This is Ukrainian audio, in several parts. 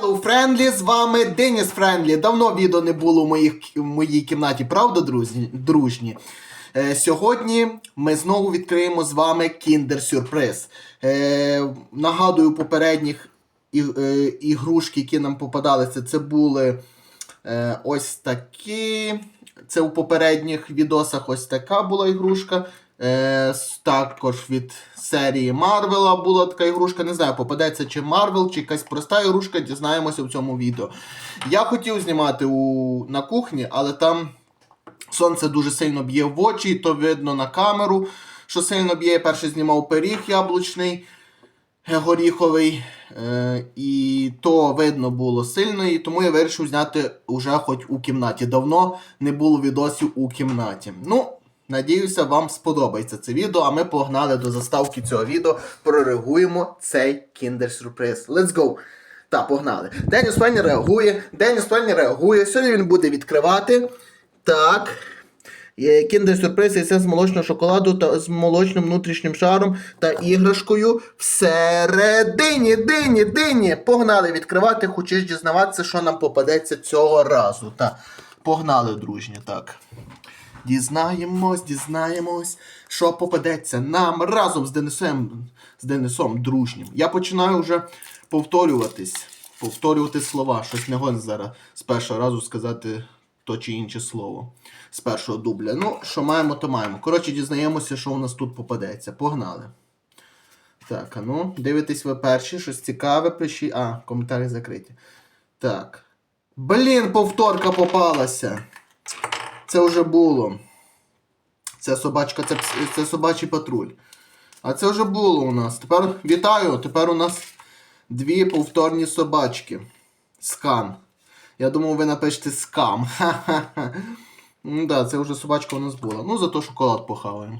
Hello, Friendly, з вами Деніс Френдлі. Давно відео не було в, моїх, в моїй кімнаті, правда, друзі, дружні? Е, сьогодні ми знову відкриємо з вами Kinder Surprise. Е, нагадую, попередніх і, е, ігрушки, які нам попадалися, це були е, ось такі. Це у попередніх відосах ось така була ігрушка. Е, також від серії Марвела була така ігрушка. Не знаю, попадеться чи Марвел, чи якась проста ігрушка, дізнаємося в цьому відео. Я хотів знімати у, на кухні, але там сонце дуже сильно б'є в очі, і то видно на камеру, що сильно б'є. Я перший знімав пиріг яблучний е, горіховий, е, і то видно було сильно, і тому я вирішив зняти уже хоч у кімнаті. Давно не було відосів у кімнаті. Ну, надіюся, вам сподобається це відео, а ми погнали до заставки цього відео, прореагуємо цей Surprise. Let's go! Так, погнали. Деніс Фенні реагує, Деніс Фенні реагує, сьогодні він буде відкривати. Так. Surprise яйце з молочного шоколаду та з молочним внутрішнім шаром та іграшкою всередині, дині, дині. Погнали відкривати, хочеш дізнаватися, що нам попадеться цього разу. Так, погнали, дружні, так. Дізнаємось, дізнаємось, що попадеться нам разом з Денисом, з Денисом дружнім. Я починаю вже повторюватись, повторювати слова. Щось не гон зараз з першого разу сказати то чи інше слово з першого дубля. Ну, що маємо, то маємо. Коротше, дізнаємося, що у нас тут попадеться. Погнали. Так, а ну, дивитесь ви перші, щось цікаве, пишіть. А, коментарі закриті. Так. Блін, повторка попалася. Це вже було. Це собачка, це, це собачий патруль. А це вже було у нас. Тепер вітаю. Тепер у нас дві повторні собачки. Скан. Я думав, ви напишете скам. Ха-ха-ха. Ну да, це вже собачка у нас була. Ну, зато шоколад похаваємо.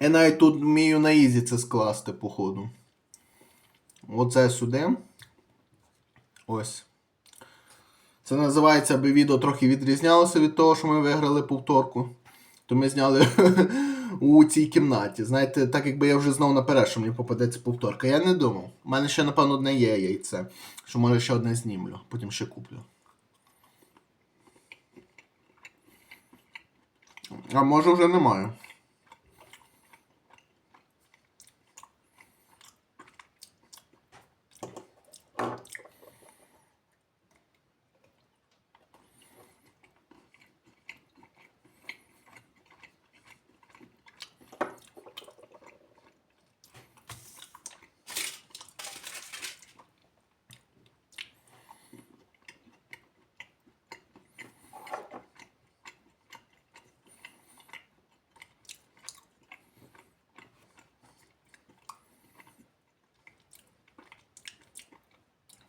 Я навіть тут вмію на ізі це скласти, походу. Оце сюди. Ось. Це називається, аби відео трохи відрізнялося від того, що ми виграли повторку. То ми зняли у цій кімнаті. Знаєте, так якби я вже знав наперед, що мені попадеться повторка. Я не думав. У мене ще, напевно, одне є яйце. Що може ще одне знімлю, потім ще куплю. А може вже немає.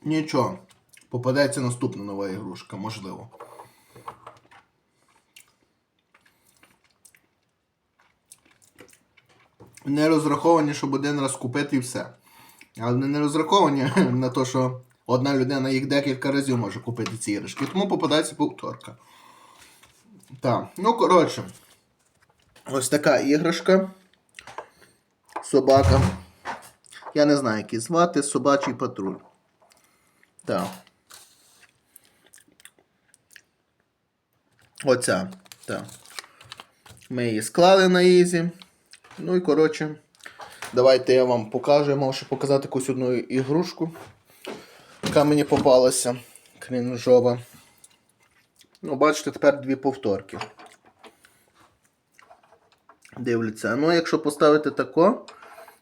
Нічого. Попадеться наступна нова ігрушка, можливо. Не розраховані, щоб один раз купити і все. Але не розраховані на те, що одна людина їх декілька разів може купити ці іграшки. Тому попадається повторка. Так, ну коротше. Ось така іграшка. Собака. Я не знаю, як її звати. Собачий патруль. Так. Оця. Так. Ми її склали на ізі. Ну і коротше. Давайте я вам покажу. Я мав ще показати якусь одну ігрушку, яка мені попалася. Крінжова. Ну, бачите, тепер дві повторки. Дивляться. Ну, якщо поставити тако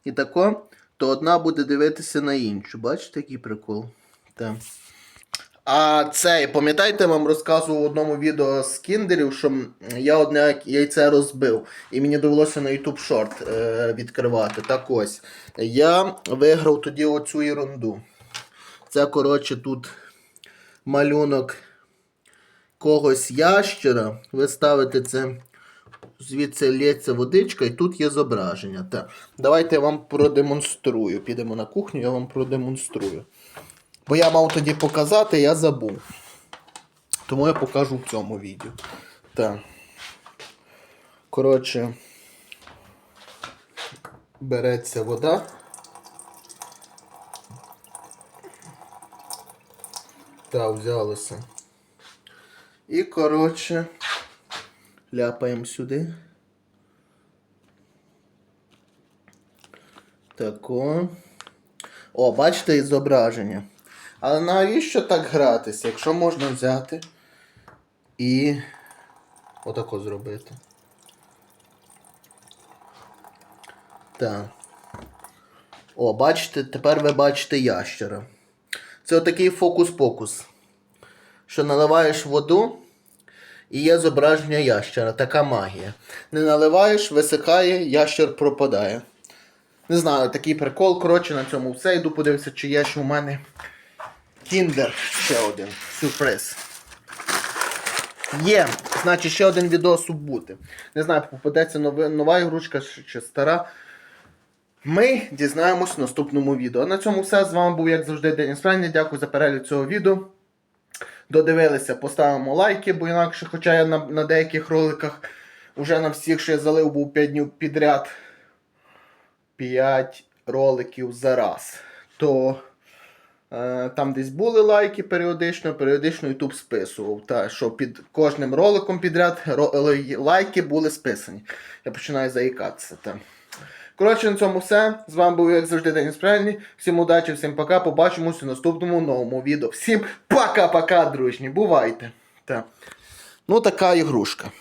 і тако, то одна буде дивитися на іншу. Бачите, який прикол? Так. А цей, пам'ятаєте, я вам розказував в одному відео з кіндерів, що я одне яйце розбив, і мені довелося на YouTube Short е, відкривати. Так ось. Я виграв тоді оцю ерунду. Це, коротше, тут малюнок когось ящера. Ви ставите це, звідси лється водичка, і тут є зображення. Так. Давайте я вам продемонструю. Підемо на кухню, я вам продемонструю. Бо я мав тоді показати, я забув. Тому я покажу в цьому відео. Так. Коротше, береться вода. Та, взялося. І, коротше, ляпаємо сюди. Тако. О, бачите зображення. Але навіщо так гратися, якщо можна взяти і отако зробити. Так. О, бачите, тепер ви бачите ящера. Це отакий фокус-покус. Що наливаєш воду і є зображення ящера. Така магія. Не наливаєш, висихає, ящер пропадає. Не знаю, такий прикол. Коротше, на цьому все. Йду подивитися, чи є ще у мене кіндер ще один. Сюрприз. Є, значить ще один відос бути. Не знаю, попадеться нова, нова ігрушка чи стара. Ми дізнаємось в наступному відео. На цьому все. З вами був, як завжди, Деніс Френні. Дякую за перегляд цього відео. Додивилися, поставимо лайки, бо інакше, хоча я на, на деяких роликах вже на всіх, що я залив, був 5 днів підряд 5 роликів за раз. То там десь були лайки періодично, періодично YouTube списував. Та, що під кожним роликом підряд ро- лайки були списані. Я починаю заїкатися. Та. Коротше, на цьому все. З вами був, як завжди, Деніс Правильний. Всім удачі, всім пока. Побачимось у наступному новому відео. Всім пока-пока, дружні. Бувайте. Та. Ну, така ігрушка.